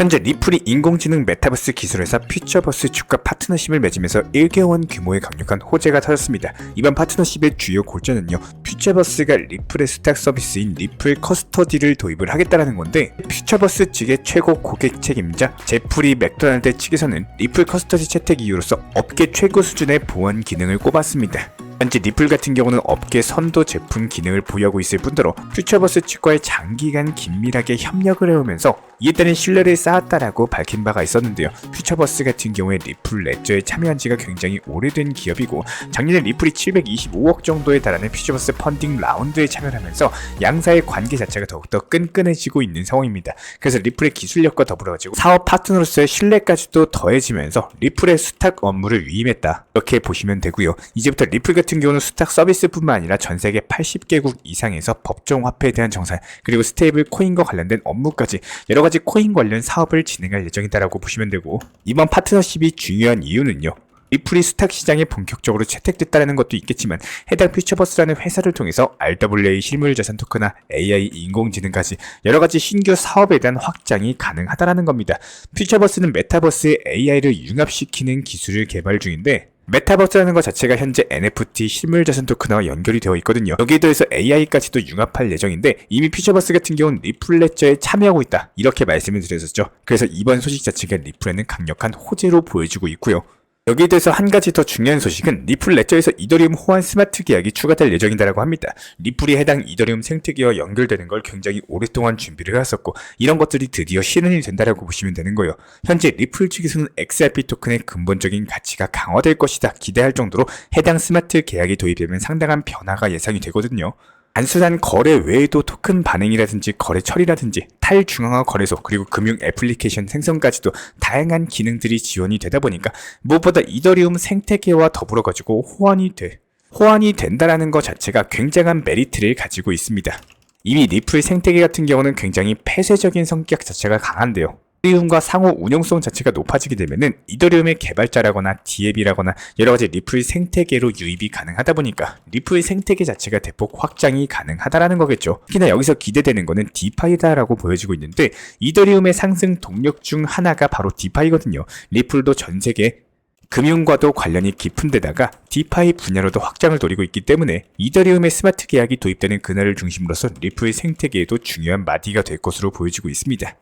현재 리플이 인공지능 메타버스 기술회사 퓨처버스 주가 파트너십을 맺으면서 1개월 규모의 강력한 호재가 터졌습니다. 이번 파트너십의 주요 골자는요. 퓨처버스가 리플의 스탁 서비스인 리플 커스터디를 도입을 하겠다라는 건데 퓨처버스 측의 최고 고객 책임자 제프리 맥도날드 측에서는 리플 커스터디 채택 이유로서 업계 최고 수준의 보안 기능을 꼽았습니다. 현재 리플 같은 경우는 업계 선도 제품 기능을 보유하고 있을 뿐더러 퓨처버스 측과의 장기간 긴밀하게 협력을 해오면서 이에 따른 신뢰를 쌓았다라고 밝힌 바가 있었는데요. 퓨처버스 같은 경우에 리플 레저에 참여한 지가 굉장히 오래된 기업이고 작년에 리플이 725억 정도에 달하는 퓨처버스 펀딩 라운드에 참여하면서 양사의 관계 자체가 더욱더 끈끈해지고 있는 상황입니다. 그래서 리플의 기술력과 더불어가지고 사업 파트너로서의 신뢰까지도 더해지면서 리플의 수탁 업무를 위임했다. 이렇게 보시면 되고요. 이제부터 리플 같은 경우는 수탁 서비스뿐만 아니라 전 세계 80개국 이상에서 법정 화폐에 대한 정산 그리고 스테이블 코인과 관련된 업무까지 여러 가지 코인 관련 사업을 진행할 예정이다라고 보시면 되고 이번 파트너십이 중요한 이유는요. 리플이 수탁 시장에 본격적으로 채택됐다는 것도 있겠지만 해당 퓨처버스라는 회사를 통해서 RWA 실물 자산 토크나 AI 인공지능까지 여러 가지 신규 사업에 대한 확장이 가능하다라는 겁니다. 퓨처버스는 메타버스에 AI를 융합시키는 기술을 개발 중인데 메타버스라는 것 자체가 현재 NFT 실물 자산 토큰화와 연결이 되어 있거든요. 여기에 더해서 AI까지도 융합할 예정인데 이미 퓨처버스 같은 경우는 리플레저에 참여하고 있다. 이렇게 말씀을 드렸었죠. 그래서 이번 소식 자체가 리플에는 강력한 호재로 보여지고 있고요. 여기에 대해서 한 가지 더 중요한 소식은 리플 레저에서 이더리움 호환 스마트 계약이 추가될 예정이다라고 합니다. 리플이 해당 이더리움 생태계와 연결되는 걸 굉장히 오랫동안 준비를 해왔었고 이런 것들이 드디어 실현이 된다라고 보시면 되는 거예요. 현재 리플 측에서는 XRP 토큰의 근본적인 가치가 강화될 것이다 기대할 정도로 해당 스마트 계약이 도입되면 상당한 변화가 예상이 되거든요. 단순한 거래 외에도 토큰 반응이라든지 거래 처리라든지 탈중앙화 거래소 그리고 금융 애플리케이션 생성까지도 다양한 기능들이 지원이 되다 보니까 무엇보다 이더리움 생태계와 더불어 가지고 호환이 돼 호환이 된다라는 것 자체가 굉장한 메리트를 가지고 있습니다. 이미 리플 생태계 같은 경우는 굉장히 폐쇄적인 성격 자체가 강한데요. 이더리움과 상호 운용성 자체가 높아지게 되면은 이더리움의 개발자라거나 디앱이라거나 여러 가지 리플 생태계로 유입이 가능하다 보니까 리플 생태계 자체가 대폭 확장이 가능하다라는 거겠죠. 특히나 여기서 기대되는 거는 디파이다라고 보여지고 있는데 이더리움의 상승 동력 중 하나가 바로 디파이거든요. 리플도 전 세계 금융과도 관련이 깊은 데다가 디파이 분야로도 확장을 노리고 있기 때문에 이더리움의 스마트 계약이 도입되는 그날을 중심으로서 리플의 생태계에도 중요한 마디가 될 것으로 보여지고 있습니다.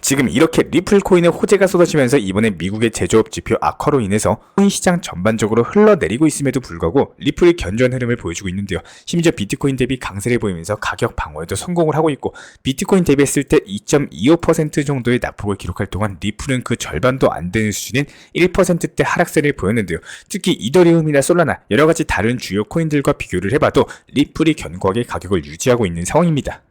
지금 이렇게 리플 코인의 호재가 쏟아지면서 이번에 미국의 제조업 지표 악화로 인해서 코인 시장 전반적으로 흘러내리고 있음에도 불구하고 리플이 견조한 흐름을 보여주고 있는데요. 심지어 비트코인 대비 강세를 보이면서 가격 방어에도 성공을 하고 있고 비트코인 대비했을 때 2.25% 정도의 낙폭을 기록할 동안 리플은 그 절반도 안 되는 수준인 1%대 하락세를 보였는데요. 특히 이더리움이나 솔라나 여러 가지 다른 주요 코인들과 비교를 해봐도 리플이 견고하게 가격을 유지하고 있는 상황입니다.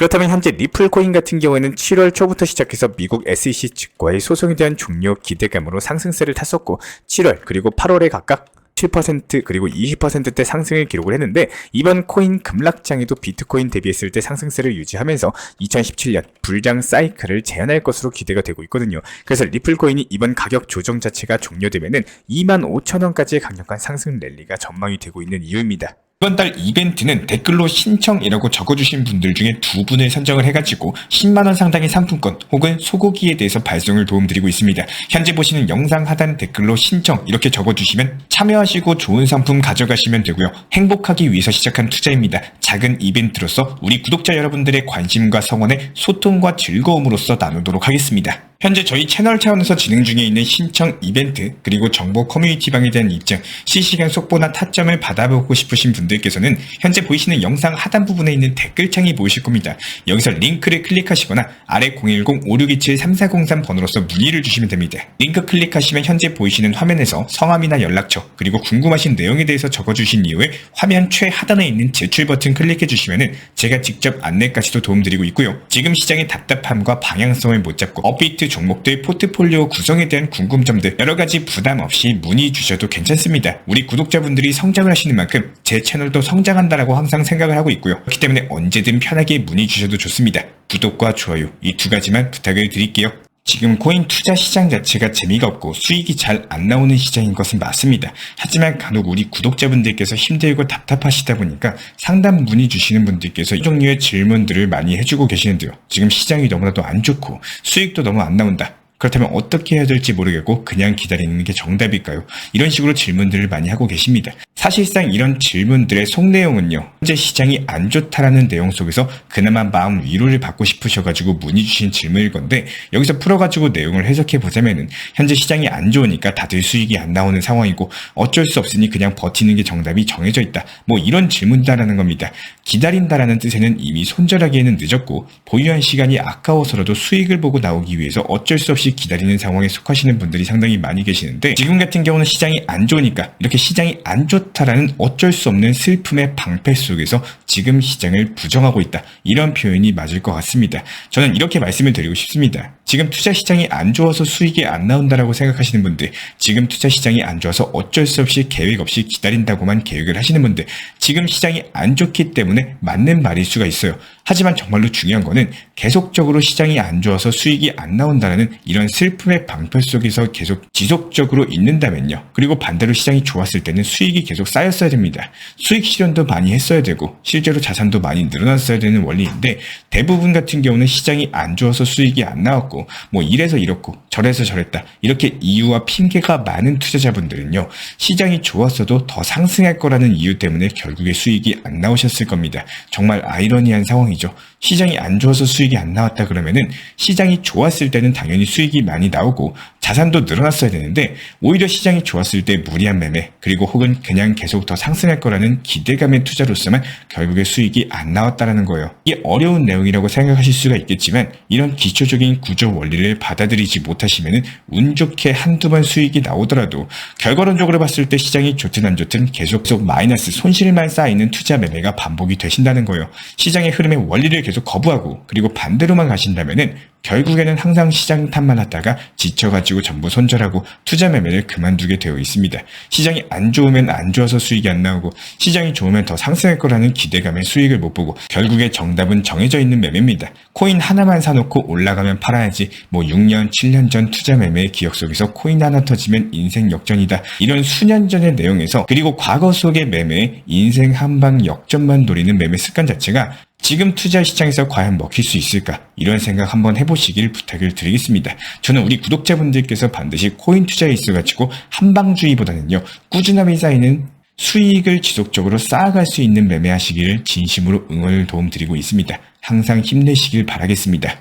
그렇다면 현재 리플 코인 같은 경우에는 7월 초부터 시작해서 미국 SEC 측과의 소송에 대한 종료 기대감으로 상승세를 탔었고 7월 그리고 8월에 각각 7% 그리고 20%대 상승을 기록을 했는데 이번 코인 급락장에도 비트코인 대비했을 때 상승세를 유지하면서 2017년 불장 사이클을 재현할 것으로 기대가 되고 있거든요. 그래서 리플 코인이 이번 가격 조정 자체가 종료되면은 2만 5천 원까지의 강력한 상승 랠리가 전망이 되고 있는 이유입니다. 이번 달 이벤트는 댓글로 신청이라고 적어주신 분들 중에 두 분을 선정을 해가지고 10만원 상당의 상품권 혹은 소고기에 대해서 발송을 도움드리고 있습니다. 현재 보시는 영상 하단 댓글로 신청 이렇게 적어주시면 참여하시고 좋은 상품 가져가시면 되고요. 행복하기 위해서 시작한 투자입니다. 작은 이벤트로서 우리 구독자 여러분들의 관심과 성원에 소통과 즐거움으로써 나누도록 하겠습니다. 현재 저희 채널 차원에서 진행 중에 있는 신청 이벤트 그리고 정보 커뮤니티방에 대한 입증, 실시간 속보나 타점을 받아보고 싶으신 분들께서는 현재 보이시는 영상 하단 부분에 있는 댓글창이 보이실 겁니다. 여기서 링크를 클릭하시거나 아래 010-5627-3403 번호로서 문의를 주시면 됩니다. 링크 클릭하시면 현재 보이시는 화면에서 성함이나 연락처 그리고 궁금하신 내용에 대해서 적어주신 이후에 화면 최하단에 있는 제출 버튼 클릭해 주시면 제가 직접 안내까지도 도움드리고 있고요. 지금 시장의 답답함과 방향성을 못 잡고 업비트 종목들 포트폴리오 구성에 대한 궁금점들 여러 가지 부담 없이 문의 주셔도 괜찮습니다. 우리 구독자분들이 성장을 하시는 만큼 제 채널도 성장한다라고 항상 생각을 하고 있고요. 그렇기 때문에 언제든 편하게 문의 주셔도 좋습니다. 구독과 좋아요 이 두 가지만 부탁을 드릴게요. 지금 코인 투자 시장 자체가 재미가 없고 수익이 잘 안 나오는 시장인 것은 맞습니다. 하지만 간혹 우리 구독자분들께서 힘들고 답답하시다 보니까 상담 문의 주시는 분들께서 이 종류의 질문들을 많이 해주고 계시는데요. 지금 시장이 너무나도 안 좋고 수익도 너무 안 나온다. 그렇다면 어떻게 해야 될지 모르겠고 그냥 기다리는 게 정답일까요? 이런 식으로 질문들을 많이 하고 계십니다. 사실상 이런 질문들의 속내용은요. 현재 시장이 안 좋다라는 내용 속에서 그나마 마음 위로를 받고 싶으셔가지고 문의 주신 질문일 건데 여기서 풀어가지고 내용을 해석해 보자면은 현재 시장이 안 좋으니까 다들 수익이 안 나오는 상황이고 어쩔 수 없으니 그냥 버티는 게 정답이 정해져 있다. 뭐 이런 질문다라는 겁니다. 기다린다라는 뜻에는 이미 손절하기에는 늦었고 보유한 시간이 아까워서라도 수익을 보고 나오기 위해서 어쩔 수 없이 기다리는 상황에 속하시는 분들이 상당히 많이 계시는데 지금 같은 경우는 시장이 안 좋으니까 이렇게 시장이 안 좋다 라는 어쩔 수 없는 슬픔의 방패 속에서 지금 시장을 부정하고 있다. 이런 표현이 맞을 것 같습니다. 저는 이렇게 말씀을 드리고 싶습니다. 지금 투자 시장이 안 좋아서 수익이 안 나온다라고 생각하시는 분들, 지금 투자 시장이 안 좋아서 어쩔 수 없이 계획 없이 기다린다고만 계획을 하시는 분들, 지금 시장이 안 좋기 때문에 맞는 말일 수가 있어요. 하지만 정말로 중요한 거는 계속적으로 시장이 안 좋아서 수익이 안 나온다는 이런 슬픔의 방패 속에서 계속 지속적으로 있는다면요. 그리고 반대로 시장이 좋았을 때는 수익이 계속 쌓였어야 됩니다. 수익 실현도 많이 했어야 되고 실제로 자산도 많이 늘어났어야 되는 원리인데 대부분 같은 경우는 시장이 안 좋아서 수익이 안 나왔고 뭐 이래서 이렇고 저래서 저랬다 이렇게 이유와 핑계가 많은 투자자분들은요 시장이 좋았어도 더 상승할 거라는 이유 때문에 결국에 수익이 안 나오셨을 겁니다. 정말 아이러니한 상황이죠. 시장이 안 좋아서 수익이 안 나왔다 그러면은 시장이 좋았을 때는 당연히 수익이 많이 나오고 자산도 늘어났어야 되는데 오히려 시장이 좋았을 때 무리한 매매 그리고 혹은 그냥 계속 더 상승할 거라는 기대감의 투자로서만 결국에 수익이 안 나왔다라는 거예요. 이게 어려운 내용이라고 생각하실 수가 있겠지만 이런 기초적인 구조 원리를 받아들이지 못하시면은 운 좋게 한두 번 수익이 나오더라도 결과론적으로 봤을 때 시장이 좋든 안 좋든 계속 계속 마이너스 손실만 쌓이는 투자 매매가 반복이 되신다는 거예요. 시장의 흐름의 원리를 계속 거부하고 그리고 반대로만 가신다면은 결국에는 항상 시장 탓만 하다가 지쳐가지고 전부 손절하고 투자 매매를 그만두게 되어 있습니다. 시장이 안 좋으면 안 좋아서 수익이 안 나오고 시장이 좋으면 더 상승할 거라는 기대감에 수익을 못 보고 결국에 정답은 정해져 있는 매매입니다. 코인 하나만 사놓고 올라가면 팔아야지 뭐 6년, 7년 전 투자 매매의 기억 속에서 코인 하나 터지면 인생 역전이다. 이런 수년 전의 내용에서 그리고 과거 속의 매매에 인생 한방 역전만 노리는 매매 습관 자체가 지금 투자 시장에서 과연 먹힐 수 있을까? 이런 생각 한번 해보시길 부탁을 드리겠습니다. 저는 우리 구독자분들께서 반드시 코인 투자에 있어 가지고 한방주의보다는요, 꾸준함이 쌓이는 수익을 지속적으로 쌓아갈 수 있는 매매하시기를 진심으로 응원을 도움드리고 있습니다. 항상 힘내시길 바라겠습니다.